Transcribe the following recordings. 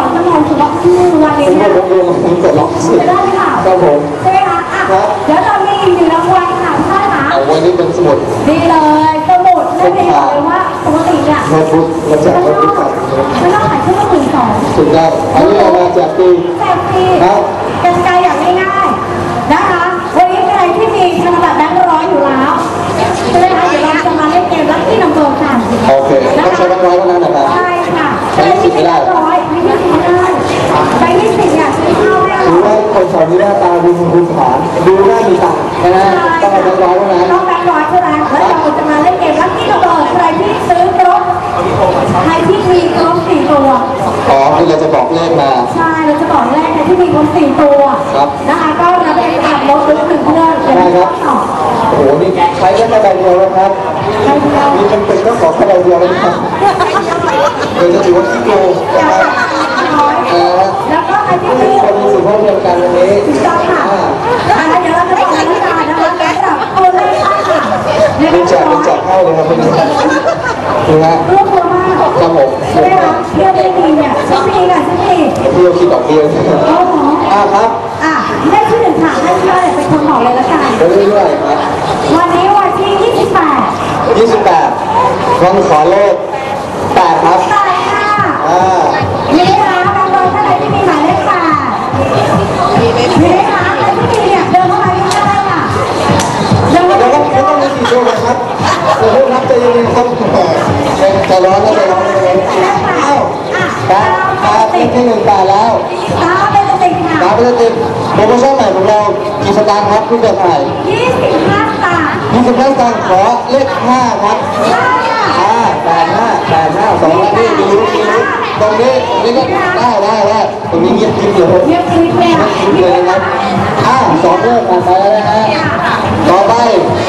อนสมองถือว่าอืมวันนี้ผมเนี่ว่ายผมดูผมกดล็อกสุดจะได้ค่ะครับผมใช่ไหมคะอะครับเดี๋ยวเรามีอีกหนึ่งรางวัลค่ะท่านคะเอาวันนี้เป็นสมุดดีเลยสมุดนั่นเองบอกเลยว่าปกติเนี่ยโน้ตบุ๊กมาจากไม่โน้ตต้บุ๊อกงครับไม่ต้องขายเครื่องละหมื่นสองสุดยอดอันนี้เรามาจากปีแจกฟรีครับกันไกลอย่างง่ายๆนะคะวันนี้ใครที่มีธนบัตรแบงค์ร้อยอยู่แล้วใช่ไหมคะเดี๋ยวเราจะมาเล่นเกมลัคกี้นัมเบอร์กันโอเคต้องใช้แบงค์ร้อยเท่านั้นนะครับใช่ค่ะใครที่มีแบงค์ร้อยไม่ได้ไม่ได้แบงค์ยี่สิบเนี่ยซื้อข้าวให้ หรือ เราว่าคนสอนนี้หน้าตาดูคุณฐานดูหน้ามีตังค์นะฮะต้องเอาแบงค์ร้อยเท่านั้นต้องแบงค์ร้อยเท่านั้นแล้วเราจะมาเล่นเกมลัคกี้นัมเบอร์ใครที่ซื้อครบใครที่มีครบสี่ตัวอ๋อคือเราจะบอกเลขมาใช่เราจะบอกแรกใครที่มีครบสี่ตัวครับนะคะก็รับเป็นการลดลดหนึ่งเครื่องเดี๋ยวได้คเรารับต่อโอ้โหนี่ใช้ได้แค่ใบเดียวแล้วครับใครที่เรานี่มันเป็นก็ขอแค่ใบเดียวแล้วนะครับเดี๋ยวจะถือว่าขี้โกงนะครับเออแล้วก็ใครที่ทุมี กคนมีสิทธิ์เท่าเทียมกันวันนี้ถูกต้องค่ะอ่านะคะเดี๋ยวเราจะบอกกติกานะคะสำหรับตัวเลขค่ะในมีแจกร้มีอยแจกเข้าเลยครับวันนี้ดูฮะรวบรวมมากครับผมใช่ไหมคะเที่ยวได้ดีเนี่ยชิ้นปีค่ะชิ้นปีพี่เราคิดดอกเบี้ยโอ้โหอ่าครับอะเลขที่หนึ่งค่ะให้พี่อ้อยเป็นคนบอกเลยละกันไปเรื่อยๆครับวันนี้วันที่ 28 28วันขอเลข ร้อนแล้วใจร้อนเลยเอ้าแปดแปดเลขที่หนึ่งแปดแล้วตาเป็นสติค่ะตามไปเลยติดโปรโมชั่นใหม่ของเรากี่สตางค์ครับคุณเกิดใหม่ยี่สิบห้าตางค์ยี่สิบห้าสตางค์ขอเลขห้าครับห้าแปดห้าแปดห้าสองแล้วนี่มีลุ้มีลุ้ตรงนี้ตรงนี้ก็ได้ได้ได้ตรงนี้เงียบกริบเลยวเรียบร้อยเลยกริบเลยนะครับอ่าสองเลขผ่านไปแล้วนะฮะต่อไป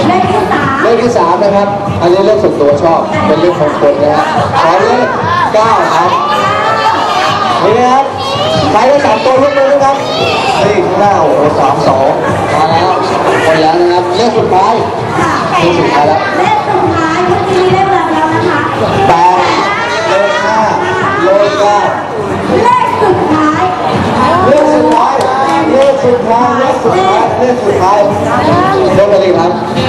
เลขที่สาม เลขที่สามนะครับ อันนี้เลขส่วนตัวชอบ เป็นเลขมงคลนะฮะขอเลขเก้าครับนี่นะครับใครได้สามตัวยกมือนะครับนี่ข้างหน้าโอ้โหสามสองมาแล้วหมดแล้วนะครับ เลขสุดท้ายค่ะเลขสุดท้ายแล้วเลขสุดท้ายเมื่อกี้มีเลขอะไรแล้วนะคะแปดเลขห้าเลขเก้าเลขสุดท้ายเลขสุดท้ายเลขสุดท้ายเลขสุดท้ายเลขสุดท้ายเลขอะไรครับต้องชอบ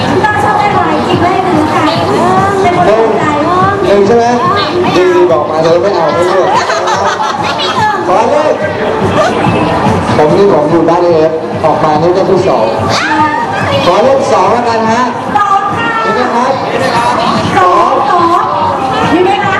ไหมดีดีบอกมาเดี๋ยวไม่เอาไม่เลือกขอเลขผมนี่ผมอยู่บ้านเอฟออกมานี่เลขที่สองขอเลขสองแล้วกันฮะสองค่ะเห็นไหมครับสองสองมีไหมคะ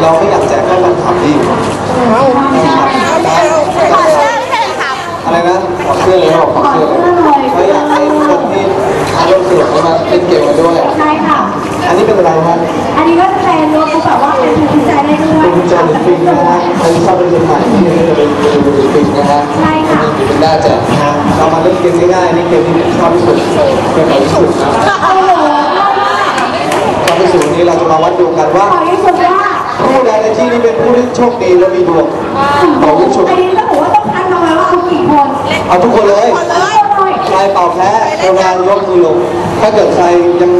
เราไม่อยากแจกแค่วันขับดีขอเสื้อเพื่อะไรนะขอเสื้อเลยบอกขอเสื้อเลยเขาอยากให้คนที่อารมณ์สนุกมาเล่นเกมกันด้วย ใช่ค่ะ อันนี้เป็นอะไรครับอันนี้ก็จะเป็นรถแบบว่าเป็นภูมิใจได้ด้วยเป็นจอร์นฟิงนะฮะใครชอบเป็นคนใหม่ที่จะเป็นจอร์นฟิงนะฮะใช่ค่ะเป็นน่าจะเรามาเล่นเกมง่ายๆนี่เกมที่ชอบที่สุดเป็นของที่สุดนะโอ้โหชอบที่สุดนี้เราจะมาวัดดวงกันว่าขอ ที่สุดว่าผู้ใดในที่นี้เป็นผู้ที่โชคดีและมีดวงของที่สุดอันนี้ต้องบอกว่าต้องคัดมาไว้ว่าเอากี่คนเอาทุกคนเลยเอาเลยใครเป่าแพ้กรุณายกมือลง ถ้าเกิดใครยัง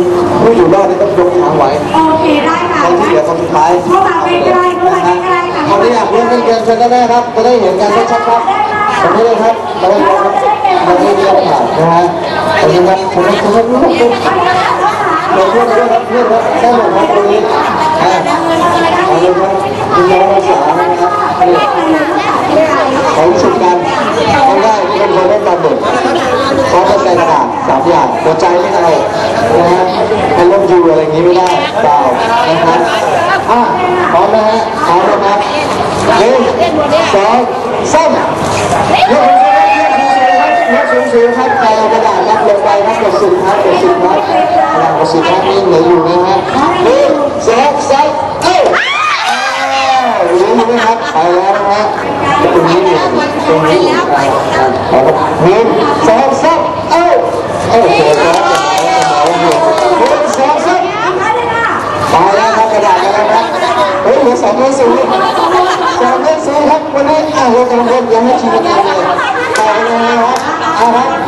ผู้อยู่รอดนี่ต้องยกค้างไว้โอเคได้ค่ะคนที่เหลือคนสุดท้ายเข้ามาใกล้ๆเข้ามาใกล้ๆค่ะคนที่อยากเล่นเล่นเกมเชิญได้ครับ จะได้เห็นกันชัดๆครับผมไม่เลยครับเราไม่เลยครับเราไม่เรียกผ่านนะฮะขอบคุณครับผมไม่ผมไม่รู้ผมเอาเลยนะเดี๋ยวเพื่อนด้วยครับเพื่อนครับได้หมดครับตรงนี้ อ่าเอาเลยครับคุณน้องภาษานะครับนี่ของสุดกันเอาได้เป็นคนได้ตามบทพร้อมกับใจกระดาษสามอย่างหัวใจไม่เอานะฮะไอ้ลมยูอะไรอย่างนี้ไม่ได้เปล่านะครับอะพร้อมนะฮะพร้อมนะครับหนึ่งสองสามยกมือครับยกสูงๆครับยกสูงๆครับใครเอากระดาษรับลงไปครับกดสิบครับกดสิบครับกระดาษกดสิบครับนี่เหลืออยู่นะฮะหนึ่งสองสาม รู้ไหมครับไปแล้วนะฮะตรงนี้นี่ตรงนี้เอาครับหนึ่งสองสามเอ้าเอ้าโอ้โหครับจะหมอหนึ่งสองสามไปแล้วครับกระดาษแล้วครับเฮ้ยเหลือสองเมตรสูงสองเมตรสูงครับวันนี้อะเรากำลังยังไม่ชิมกันเลยไปเลยนะครับเอาครับ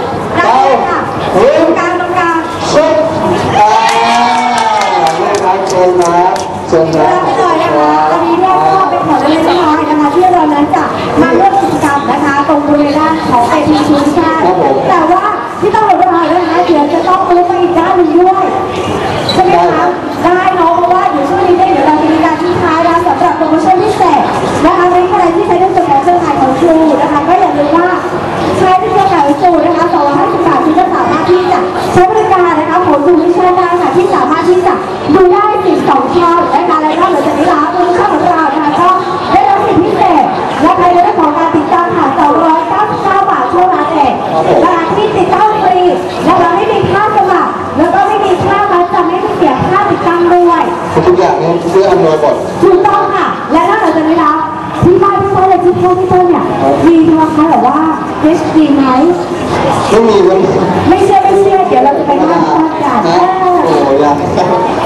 อย่างเนี่ยเพื่ออำนวยหมดถูกต้องค่ะ และนอกจากนี้แล้วที่บ้านพี่ต้นเลยที่พ่อพี่ต้นเนี่ยมีโทรทัศน์แบบว่า HD ไหมไม่มีเลยไม่เชื่อไม่เชื่อเดี๋ยวเราจะไปนั่งฟังกันนะโอ้โหอยาก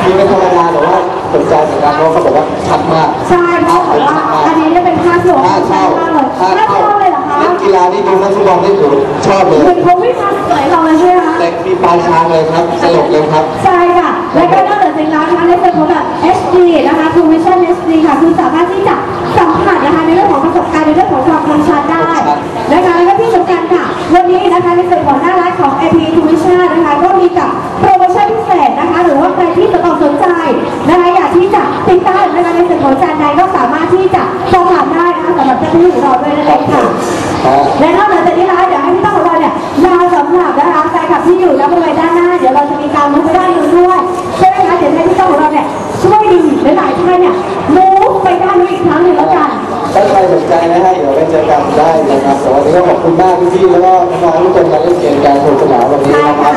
มีเป็นธรรมดาแต่ว่าสนใจเหมือนกันเพราะเขาบอกว่าชัดมากใช่เพราะบอกว่าอันนี้เนี่ยเป็นค่าสวมค่าใช่เช่ามากเลยค่าค่าเช่าเช่าเลยเหรอคะเล่นกีฬานี่ดูนักฟุตบอลนี่โหชอบเลยเหมือนเขาไม่ทำสวยเราเลยใช่ไหมคะแต่มีปลายช้างเลยครับสนุกเลยครับใช่ค่ะและก็ ในส่วนของแบบ HD นะคะ True Vision HD ค่ะ คือสามารถที่จะสัมผัสนะคะในเรื่องของประสบการณ์ในเรื่องของความคมชัดได้นะคะแล้วก็ที่สำคัญค่ะ วันนี้นะคะในส่วนของหน้าร้านของ AP True Vision นะคะก็มีกับโปรโมชั่นพิเศษนะคะ หรือว่าใครที่สนอกสนใจนะคะอยากที่จะติดตั้งนะคะในส่วนของจานใดก็สามารถที่จะสอบถามได้นะคะสำหรับเจ้าหน้าที่ของเราด้วยนั่นเองค่ะและนอกจากนี้นะคะเดี๋ยวากพี่ๆแล้วก็น้องๆทุกคนมาเล่นเกมการสนุกสนานวันนี้นะครับ